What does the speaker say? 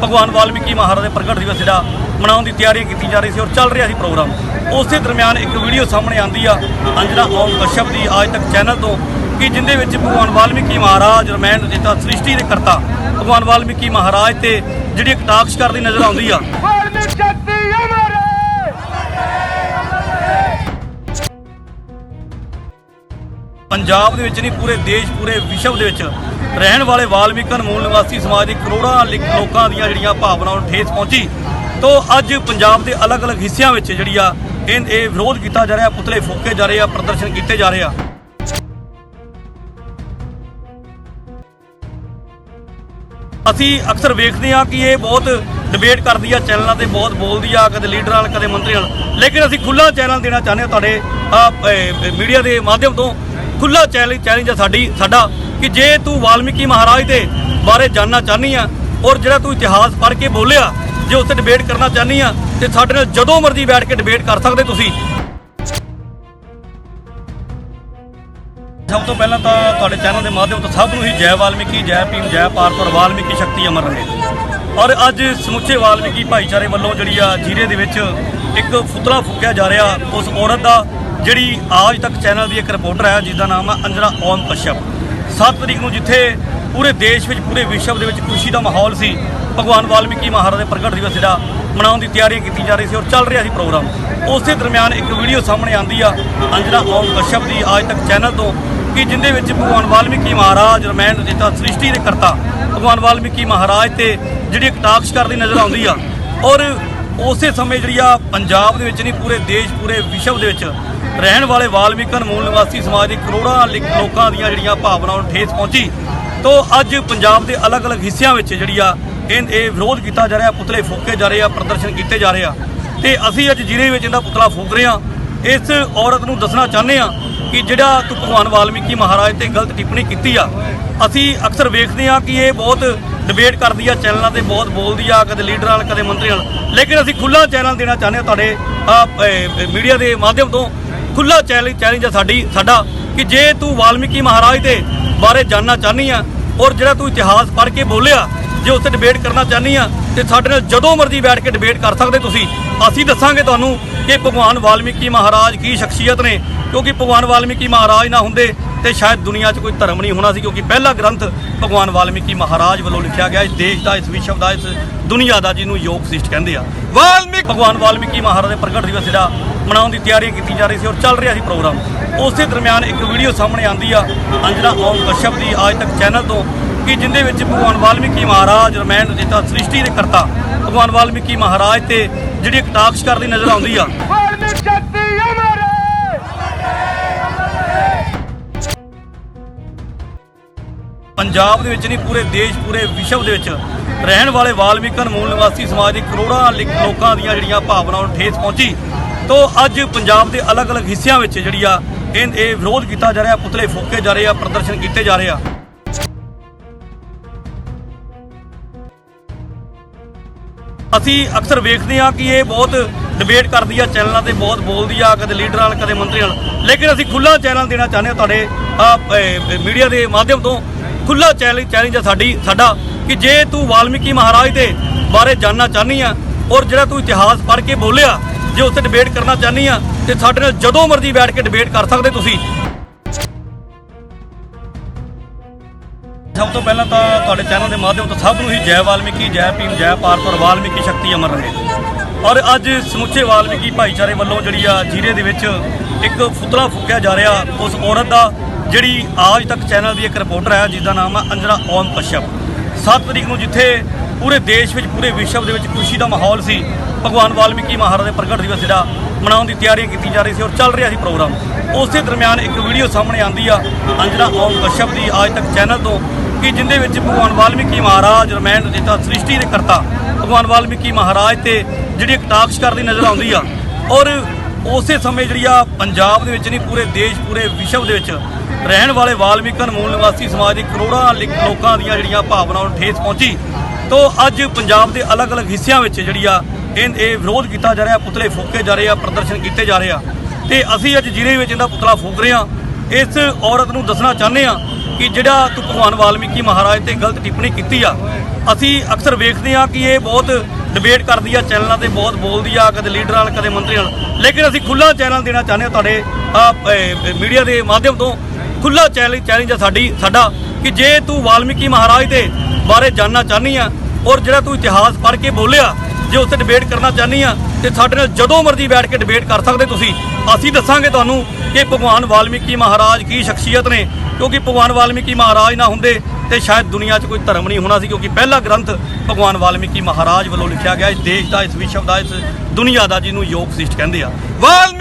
ਭਗਵਾਨ ਵਾਲਮੀਕੀ ਮਹਾਰਾਜ ਦੇ ਪ੍ਰਗਟ ਦਿਵਸ ਜਿਹੜਾ ਮਨਾਉਣ ਦੀ ਤਿਆਰੀ ਕੀਤੀ ਜਾ ਰਹੀ ਸੀ ਔਰ ਚੱਲ ਰਿਹਾ ਸੀ ਪ੍ਰੋਗਰਾਮ। ਉਸੇ ਦਰਮਿਆਨ ਇੱਕ ਵੀਡੀਓ ਸਾਹਮਣੇ ਆਂਦੀ ਆ ਅੰਜਨਾ ਓਮ ਕਸ਼ਪ ਦੀ ਅੱਜ ਤੱਕ ਚੈਨਲ ਤੋਂ, ਕਿ ਜਿੰਦੇ ਵਿੱਚ ਭਗਵਾਨ ਵਾਲਮੀਕੀ ਮਹਾਰਾਜ, ਰਮਾਇਣ ਰਚਿਤਾ ਸ੍ਰਿਸ਼ਟੀ ਦੇ ਕਰਤਾ, ਭਗਵਾਨ ਵਾਲਮੀਕੀ ਮਹਾਰਾਜ ਤੇ ਜਿਹੜੀ ਇੱਕ ਕਟਾਕਸ਼ ਕਰਦੀ ਨਜ਼ਰ ਆਉਂਦੀ ਆ। ਪੰਜਾਬ ਦੇ ਵਿੱਚ ਨਹੀਂ, ਪੂਰੇ ਦੇਸ਼, ਪੂਰੇ ਵਿਸ਼ਵ ਦੇ ਵਿੱਚ ਰਹਿਣ ਵਾਲੇ ਵਾਲਮੀਕਨ ਮੂਲ ਨਿਵਾਸੀ ਸਮਾਜ ਦੇ ਕਰੋੜਾਂ ਲਿ- ਲੋਕਾਂ ਦੀਆਂ ਜਿਹੜੀਆਂ ਭਾਵਨਾਵਾਂ ਨੂੰ ਠੇਸ ਪਹੁੰਚੀ। ਤੋਂ ਅੱਜ ਪੰਜਾਬ ਦੇ ਅਲੱਗ-ਅਲੱਗ ਹਿੱਸਿਆਂ ਵਿੱਚ ਜਿਹੜੀ ਆ ਇਹ ਇਹ ਵਿਰੋਧ ਕੀਤਾ ਜਾ ਰਿਹਾ, ਪੁਤਲੇ ਫੂਕੇ ਜਾ ਰਹੇ ਆ, ਪ੍ਰਦਰਸ਼ਨ ਕੀਤੇ ਜਾ ਰਹੇ ਆ। ਅਸੀਂ ਅਕਸਰ ਵੇਖਦੇ ਹਾਂ ਕਿ ਇਹ ਬਹੁਤ ਡਿਬੇਟ ਕਰਦੀ ਆ ਚੈਨਲਾਂ ਤੇ, ਬਹੁਤ ਬੋਲਦੀ ਆ, ਕਦੇ ਲੀਡਰਾਂ ਨਾਲ, ਕਦੇ ਮੰਤਰੀ ਨਾਲ। ਲੇਕਿਨ ਅਸੀਂ ਖੁੱਲਾ ਚੈਨਲ ਦੇਣਾ ਚਾਹੁੰਦੇ ਹਾਂ ਤੁਹਾਡੇ ਮੀਡੀਆ ਦੇ ਮਾਧਿਅਮ ਤੋਂ। ਖੁੱਲਾ ਚੈਲੰਜ ਚੈਲੰਜ ਆ ਸਾਡੀ, ਸਾਡਾ ਕਿ ਜੇ ਤੂੰ ਵਾਲਮੀਕੀ ਮਹਾਰਾਜ ਦੇ ਬਾਰੇ ਜਾਣਨਾ ਚਾਹਨੀ ਆ ਔਰ ਜਿਹੜਾ ਤੂੰ ਇਤਿਹਾਸ ਪੜ੍ਹ ਕੇ ਬੋਲਿਆ, ਜੇ ਉਸ ਡਿਬੇਟ ਕਰਨਾ ਚਾਹਨੀ ਆ, ਤੇ ਸਾਡੇ ਨਾਲ ਜਦੋਂ ਮਰਜ਼ੀ ਬੈਠ ਕੇ ਡਿਬੇਟ ਕਰ ਸਕਦੇ ਤੁਸੀਂ। ਸਭ ਤੋਂ ਪਹਿਲਾਂ ਤਾਂ ਤੁਹਾਡੇ ਚੈਨਲ ਦੇ ਮਾਧਿਅਮ ਤੋਂ ਸਭ ਨੂੰ ਹੀ ਜੈ ਵਾਲਮੀਕੀ, ਜੈ ਭੀਮ, ਜੈ ਭਾਰਤ ਔਰ ਵਾਲਮੀਕੀ ਸ਼ਕਤੀ ਅਮਰ ਰਹੇ। ਔਰ ਅੱਜ ਸਮੁੱਚੇ ਵਾਲਮੀਕੀ ਭਾਈਚਾਰੇ ਵੱਲੋਂ ਜਿਹੜੀ ਆ ਜੀਰੇ ਦੇ ਵਿੱਚ ਇੱਕ ਫੁਤਲਾ ਫੂਕਿਆ ਜਾ ਰਿਹਾ ਉਸ ਔਰਤ ਦਾ, ਜਿਹੜੀ ਆਜ ਤੱਕ ਚੈਨਲ ਦੀ ਇੱਕ ਰਿਪੋਰਟਰ ਹੈ ਜਿਸ ਦਾ ਨਾਮ ਹੈ ਅੰਜਨਾ ਓਮ ਕਸ਼ਯਪ। 7 ਤਰੀਕ ਨੂੰ ਜਿੱਥੇ ਪੂਰੇ ਦੇਸ਼ ਵਿੱਚ, ਪੂਰੇ ਵਿਸ਼ਵ ਦੇ ਵਿੱਚ ਖੁਸ਼ੀ ਦਾ ਮਾਹੌਲ ਸੀ, ਭਗਵਾਨ ਵਾਲਮੀਕੀ ਮਹਾਰਾਜ ਦੇ ਪ੍ਰਗਟ ਦਿਵਸ ਜਿਹੜਾ ਮਨਾਉਣ ਦੀ ਤਿਆਰੀ ਕੀਤੀ ਜਾ ਰਹੀ ਸੀ ਔਰ ਚੱਲ ਰਿਹਾ ਸੀ ਪ੍ਰੋਗਰਾਮ। ਉਸੇ ਦਰਮਿਆਨ ਇੱਕ ਵੀਡੀਓ ਸਾਹਮਣੇ ਆਂਦੀ ਆ ਅੰਜਨਾ ਓਮ ਕਸ਼ਪ ਦੀ ਆਜ ਤੱਕ ਚੈਨਲ ਤੋਂ। ਕਿ ਜਿੰਦੇ ਵਿੱਚ ਭਗਵਾਨ ਵਾਲਮੀਕੀ ਮਹਾਰਾਜ, ਰਮਾਇਣ ਰਚਿਤਾ, ਸ੍ਰਿਸ਼ਟੀ ਦੇ ਕਰਤਾ, ਭਗਵਾਨ ਵਾਲਮੀਕੀ ਮਹਾਰਾਜ ਤੇ ਜਿਹੜੀ ਕਟਾਕਸ਼ ਕਰਦੀ ਨਜ਼ਰ ਆਉਂਦੀ ਆ। ਔਰ ਉਸੇ ਸਮੇਂ ਜਿਹੜੀ ਆ ਪੰਜਾਬ ਦੇ ਵਿੱਚ ਨਹੀਂ, ਪੂਰੇ ਦੇਸ਼, ਪੂਰੇ ਵਿਸ਼ਵ ਦੇ ਵਿੱਚ ਰਹਿਣ ਵਾਲੇ ਵਾਲਮੀਕਨ ਮੂਲ ਨਿਵਾਸੀ ਸਮਾਜ ਦੇ ਕਰੋੜਾਂ ਲਿ- ਲੋਕਾਂ ਦੀਆਂ ਜਿਹੜੀਆਂ ਭਾਵਨਾਵਾਂ ਨੂੰ ਠੇਸ ਪਹੁੰਚੀ। ਤੋਂ ਅੱਜ ਪੰਜਾਬ ਦੇ ਅਲੱਗ-ਅਲੱਗ ਹਿੱਸਿਆਂ ਵਿੱਚ ਜਿਹੜੀ ਆ ਇਹ ਇਹ ਵਿਰੋਧ ਕੀਤਾ ਜਾ ਰਿਹਾ, ਪੁਤਲੇ ਫੂਕੇ ਜਾ ਰਹੇ ਆ, ਪ੍ਰਦਰਸ਼ਨ ਕੀਤੇ ਜਾ ਰਹੇ ਆ। ਤੇ ਅਸੀਂ ਅੱਜ ਜ਼ਿਲ੍ਹੇ ਵਿੱਚ ਇਹਦਾ ਪੁਤਲਾ ਫੂਕ ਰਹੇ ਆ। ਇਸ ਔਰਤ ਨੂੰ ਦੱਸਣਾ ਚਾਹੁੰਦੇ ਆ ਕਿ ਜਿਹੜਾ ਤੂੰ ਭਗਵਾਨ ਵਾਲਮੀਕੀ ਮਹਾਰਾਜ ਤੇ ਗਲਤ ਟਿੱਪਣੀ ਕੀਤੀ ਆ, ਅਸੀਂ ਅਕਸਰ ਵੇਖਦੇ ਆ ਕਿ ਇਹ ਬਹੁਤ ਡਿਬੇਟ ਕਰਦੀ ਆ, ਚੈਨਲਾਂ ਤੇ ਬਹੁਤ ਬੋਲਦੀ ਆ, ਕਦੇ ਲੀਡਰਾਂ ਨਾਲ, ਕਦੇ ਮੰਤਰੀਆਂ ਨਾਲ। ਲੇਕਿਨ ਅਸੀਂ ਖੁੱਲਾ ਚੈਨਲ ਦੇਣਾ ਚਾਹੁੰਦੇ ਆ ਤੁਹਾਡੇ ਮੀਡੀਆ ਦੇ ਮਾਧਿਅਮ ਤੋਂ। ਖੁੱਲਾ ਚੈਲੰਜ ਚੈਲੰਜ ਆ ਸਾਡੀ, ਸਾਡਾ ਕਿ ਜੇ ਤੂੰ ਵਾਲਮੀਕੀ ਮਹਾਰਾਜ ਦੇ ਬਾਰੇ ਜਾਣਨਾ ਚਾਹਨੀ ਆ, ਔਰ ਜਿਹੜਾ ਤੂੰ ਇਤਿਹਾਸ ਪੜ੍ਹ ਕੇ ਬੋਲਿਆ ਜੇ ਉੱਥੇ ਡਿਬੇਟ ਕਰਨਾ ਚਾਹਨੀ ਆ, ਤੇ ਸਾਡੇ ਨਾਲ ਜਦੋਂ ਮਰਜ਼ੀ ਬੈਠ ਕੇ ਡਿਬੇਟ ਕਰ ਸਕਦੇ ਤੁਸੀਂ। ਅਸੀਂ ਦੱਸਾਂਗੇ ਤੁਹਾਨੂੰ ਕਿ ਭਗਵਾਨ ਵਾਲਮੀਕੀ ਮਹਾਰਾਜ ਕੀ ਸ਼ਖਸੀਅਤ ਨੇ, ਕਿਉਂਕਿ ਭਗਵਾਨ ਵਾਲਮੀਕੀ ਮਹਾਰਾਜ ਨਾ ਹੁੰਦੇ ਤੇ ਸ਼ਾਇਦ ਦੁਨੀਆ 'ਚ ਕੋਈ ਧਰਮ ਨਹੀਂ ਹੋਣਾ ਸੀ, ਕਿਉਂਕਿ ਪਹਿਲਾ ਗ੍ਰੰਥ ਭਗਵਾਨ ਵਾਲਮੀਕੀ ਮਹਾਰਾਜ ਵੱਲੋਂ ਲਿਖਿਆ ਗਿਆ, ਇਸ ਦੇਸ਼ ਦਾ, ਇਸ ਵਿਸ਼ਵ ਦਾ, ਇਸ ਦੁਨੀਆ ਦਾ, ਜਿਹਨੂੰ ਯੋਗ ਸਿਸ਼ਟ ਕਹਿੰਦੇ ਆ। ਵਾਲਮੀਕ ਭਗਵਾਨ ਵਾਲਮੀਕੀ ਮਹਾਰਾਜ ਦੇ ਪ੍ਰਗਟ ਦਿਵਸ ਜਿਹੜਾ ਮਨਾਉਣ ਦੀ ਤਿਆਰੀ ਕੀਤੀ ਜਾ ਰਹੀ ਸੀ ਔਰ ਚੱਲ ਰਿਹਾ ਸੀ ਪ੍ਰੋਗਰਾਮ। ਉਸੇ ਦਰਮਿਆਨ ਇੱਕ ਵੀਡੀਓ ਸਾਹਮਣੇ ਆਂਦੀ ਆ, ਅੰਜਨਾ ਓਮ ਕਸ਼ਪ ਦੀ ਅੱਜ ਤੱਕ ਚੈਨਲ ਤੋਂ। ਕਿ ਜਿੰਦੇ ਵਿੱਚ ਭਗਵਾਨ ਵਾਲਮੀਕੀ ਮਹਾਰਾਜ ਰਮਾਇਣ ਰਚਿਤਾ ਸ੍ਰਿਸ਼ਟੀ ਦੇ ਕਰਤਾ ਭਗਵਾਨ ਵਾਲਮੀਕੀ ਮਹਾਰਾਜ ਤੇ ਜਿਹੜੀ ਕਟਾਕਸ਼ ਕਰਦੀ ਨਜ਼ਰ ਆਉਂਦੀ ਆ। ਪੰਜਾਬ ਦੇ ਵਿੱਚ ਨਹੀਂ ਪੂਰੇ ਦੇਸ਼ ਪੂਰੇ ਵਿਸ਼ਵ ਦੇ ਵਿੱਚ ਰਹਿਣ ਵਾਲੇ ਵਾਲਮੀਕਨ ਮੂਲ ਨਿਵਾਸੀ ਸਮਾਜ ਦੇ ਕਰੋੜਾਂ ਲੋਕਾਂ ਦੀਆਂ ਜਿਹੜੀਆਂ ਭਾਵਨਾਵਾਂ ਨੂੰ ਠੇਸ ਪਹੁੰਚੀ ਤੋਂ ਅੱਜ ਪੰਜਾਬ ਦੇ ਅਲੱਗ-ਅਲੱਗ ਹਿੱਸਿਆਂ ਵਿੱਚ ਜਿਹੜੀ ਆ ਇਹ ਵਿਰੋਧ ਕੀਤਾ ਜਾ ਰਿਹਾ ਪੁਤਲੇ ਫੂਕੇ ਜਾ ਰਹੇ ਆ ਪ੍ਰਦਰਸ਼ਨ ਕੀਤੇ ਜਾ ਰਹੇ ਆ। ਅਸੀਂ ਅਕਸਰ ਵੇਖਦੇ ਹਾਂ ਕਿ ਇਹ ਬਹੁਤ ਡਿਬੇਟ ਕਰਦੀ ਆ ਚੈਨਲਾਂ ਤੇ, ਬਹੁਤ ਬੋਲਦੀ ਆ, ਕਦੇ ਲੀਡਰ ਨਾਲ, ਕਦੇ ਮੰਤਰੀ ਨਾਲ। ਲੇਕਿਨ ਅਸੀਂ ਖੁੱਲਾ ਚੈਨਲ ਦੇਣਾ ਚਾਹੁੰਦੇ ਹਾਂ ਤੁਹਾਡੇ ਮੀਡੀਆ ਦੇ ਮਾਧਿਅਮ ਤੋਂ। ਖੁੱਲਾ ਚੈਲੰਜ ਚੈਲੰਜ ਆ ਸਾਡੀ, ਸਾਡਾ ਕਿ ਜੇ ਤੂੰ ਵਾਲਮੀਕੀ ਮਹਾਰਾਜ ਦੇ ਬਾਰੇ ਜਾਣਨਾ ਚਾਹਨੀ ਆ ਔਰ ਜਿਹੜਾ ਤੂੰ ਇਤਿਹਾਸ ਪੜ੍ਹ ਕੇ ਬੋਲਿਆ, ਜੇ ਉੱਥੇ ਡਿਬੇਟ ਕਰਨਾ ਚਾਹਨੀ ਆ, ਤੇ ਸਾਡੇ ਨਾਲ ਜਦੋਂ ਮਰਜ਼ੀ ਬੈਠ ਕੇ ਡਿਬੇਟ ਕਰ ਸਕਦੇ ਤੁਸੀਂ। ਸਭ ਤੋਂ ਪਹਿਲਾਂ ਤਾਂ ਤੁਹਾਡੇ ਚੈਨਲ ਦੇ ਮਾਧਿਅਮ ਤੋਂ ਸਭ ਨੂੰ ਹੀ ਜੈ ਵਾਲਮੀਕੀ, ਜੈ ਭੀਮ, ਜੈ ਭਾਰਤ ਵਾਲਮੀਕੀ ਸ਼ਕਤੀ ਅਮਰ ਰਹੇ। ਔਰ ਅੱਜ ਸਮੁੱਚੇ ਵਾਲਮੀਕੀ ਭਾਈਚਾਰੇ ਵੱਲੋਂ ਜਿਹੜੀ ਆ ਜੀਰੇ ਦੇ ਵਿੱਚ ਇੱਕ ਫੁਤਲਾ ਫੂਕਿਆ ਜਾ ਰਿਹਾ, ਉਸ ਔਰਤ ਦਾ, ਜਿਹੜੀ ਆਜ ਤੱਕ ਚੈਨਲ ਦੀ ਇੱਕ ਰਿਪੋਰਟਰ ਹੈ ਜਿਸ ਦਾ ਨਾਮ ਹੈ ਅੰਜਨਾ ਓਮ ਕਸ਼ਪ 7 ਤਰੀਕ ਨੂੰ ਜਿੱਥੇ ਪੂਰੇ ਦੇਸ਼ ਵਿੱਚ, ਪੂਰੇ ਵਿਸ਼ਵ ਦੇ ਵਿੱਚ ਖੁਸ਼ੀ ਦਾ ਮਾਹੌਲ ਸੀ, ਭਗਵਾਨ ਵਾਲਮੀਕੀ ਮਹਾਰਾਜ ਦੇ ਪ੍ਰਗਟ ਦਿਵਸ ਜਿਹੜਾ ਮਨਾਉਣ ਦੀ ਤਿਆਰੀ ਕੀਤੀ ਜਾ ਰਹੀ ਸੀ ਔਰ ਚੱਲ ਰਿਹਾ ਸੀ ਪ੍ਰੋਗਰਾਮ। ਉਸੇ ਦਰਮਿਆਨ ਇੱਕ ਵੀਡੀਓ ਸਾਹਮਣੇ ਆਂਦੀ ਆ, ਅੰਜਨਾ ਓਮ ਕਸ਼ਯਪ ਦੀ ਆਜ ਤੱਕ ਚੈਨਲ ਤੋਂ। ਕਿ ਜਿੰਦੇ ਵਿੱਚ ਭਗਵਾਨ ਵਾਲਮੀਕੀ ਮਹਾਰਾਜ, ਰਮਾਇਣ ਰਚਿਤਾ, ਸ੍ਰਿਸ਼ਟੀ ਦੇ ਕਰਤਾ, ਭਗਵਾਨ ਵਾਲਮੀਕੀ ਮਹਾਰਾਜ ਤੇ ਜਿਹੜੀ ਕਟਾਕਸ਼ ਕਰਦੀ ਨਜ਼ਰ ਆਉਂਦੀ ਆ। ਔਰ ਉਸੇ ਸਮੇਂ ਜਿਹੜੀ ਆ ਪੰਜਾਬ ਦੇ ਵਿੱਚ ਨਹੀਂ, ਪੂਰੇ ਦੇਸ਼, ਪੂਰੇ ਵਿਸ਼ਵ ਦੇ ਵਿੱਚ ਰਹਿਣ ਵਾਲੇ ਵਾਲਮੀਕਨ ਮੂਲ ਨਿਵਾਸੀ ਸਮਾਜ ਦੇ ਕਰੋੜਾਂ ਲਿ- ਲੋਕਾਂ ਦੀਆਂ ਜਿਹੜੀਆਂ ਭਾਵਨਾਵਾਂ ਨੂੰ ਠੇਸ ਪਹੁੰਚੀ। ਤੋਂ ਅੱਜ ਪੰਜਾਬ ਦੇ ਅਲੱਗ-ਅਲੱਗ ਹਿੱਸਿਆਂ ਵਿੱਚ ਜਿਹੜੀ ਆ ਇਹ ਇਹ ਵਿਰੋਧ ਕੀਤਾ ਜਾ ਰਿਹਾ, ਪੁਤਲੇ ਫੂਕੇ ਜਾ ਰਹੇ ਆ, ਪ੍ਰਦਰਸ਼ਨ ਕੀਤੇ ਜਾ ਰਹੇ ਆ। ਤੇ ਅਸੀਂ ਅੱਜ ਜ਼ਿਲ੍ਹੇ ਵਿੱਚ ਇਹਦਾ ਪੁਤਲਾ ਫੂਕ ਰਹੇ ਆ। ਇਸ ਔਰਤ ਨੂੰ ਦੱਸਣਾ ਚਾਹੁੰਦੇ ਆ ਕਿ ਜਿਹੜਾ ਤੂੰ ਭਗਵਾਨ ਵਾਲਮੀਕੀ ਮਹਾਰਾਜ ਤੇ ਗਲਤ ਟਿੱਪਣੀ ਕੀਤੀ ਆ, ਅਸੀਂ ਅਕਸਰ ਵੇਖਦੇ ਆ ਕਿ ਇਹ ਬਹੁਤ ਡਿਬੇਟ ਕਰਦੀ ਆ, ਚੈਨਲਾਂ ਤੇ ਬਹੁਤ ਬੋਲਦੀ ਆ, ਕਦੇ ਲੀਡਰਾਂ ਨਾਲ, ਕਦੇ ਮੰਤਰੀ ਨਾਲ। ਲੇਕਿਨ ਅਸੀਂ ਖੁੱਲਾ ਚੈਨਲ ਦੇਣਾ ਚਾਹੁੰਦੇ ਹਾਂ ਤੁਹਾਡੇ ਮੀਡੀਆ ਦੇ ਮਾਧਿਅਮ ਤੋਂ। ਖੁੱਲਾ ਚੈਲੰਜ ਚੈਲੰਜ ਆ ਸਾਡੀ, ਸਾਡਾ ਕਿ ਜੇ ਤੂੰ ਵਾਲਮੀਕੀ ਮਹਾਰਾਜ ਦੇ ਬਾਰੇ ਜਾਨਣਾ ਚਾਹਨੀ ਆ, ਔਰ ਜਿਹੜਾ ਤੂੰ ਇਤਿਹਾਸ ਪੜ੍ਹ ਕੇ ਬੋਲਿਆ ਜੇ ਉੱਥੇ ਡਿਬੇਟ ਕਰਨਾ ਚਾਹਨੀ ਆ, ਤੇ ਸਾਡੇ ਨਾਲ ਜਦੋਂ ਮਰਜ਼ੀ ਬੈਠ ਕੇ ਡਿਬੇਟ ਕਰ ਸਕਦੇ ਤੁਸੀਂ। ਅਸੀਂ ਦੱਸਾਂਗੇ ਤੁਹਾਨੂੰ ਕਿ ਭਗਵਾਨ ਵਾਲਮੀਕੀ ਮਹਾਰਾਜ ਕੀ ਸ਼ਖਸੀਅਤ ਨੇ, ਕਿਉਂਕਿ ਭਗਵਾਨ ਵਾਲਮੀਕੀ ਮਹਾਰਾਜ ਨਾ ਹੁੰਦੇ ਤੇ ਸ਼ਾਇਦ ਦੁਨੀਆ 'ਚ ਕੋਈ ਧਰਮ ਨਹੀਂ ਹੋਣਾ ਸੀ, ਕਿਉਂਕਿ ਪਹਿਲਾ ਗ੍ਰੰਥ ਭਗਵਾਨ ਵਾਲਮੀਕੀ ਮਹਾਰਾਜ ਵੱਲੋਂ ਲਿਖਿਆ ਗਿਆ ਇਸ ਦੇਸ਼ ਦਾ, ਇਸ ਵਿਸ਼ਵ ਦਾ, ਇਸ ਦੁਨੀਆ ਦਾ ਜਿਹਨੂੰ ਯੋਗ ਸਿਸ਼ਟ ਕਹਿੰਦੇ ਆ। ਵਾਲਮੀਕੀ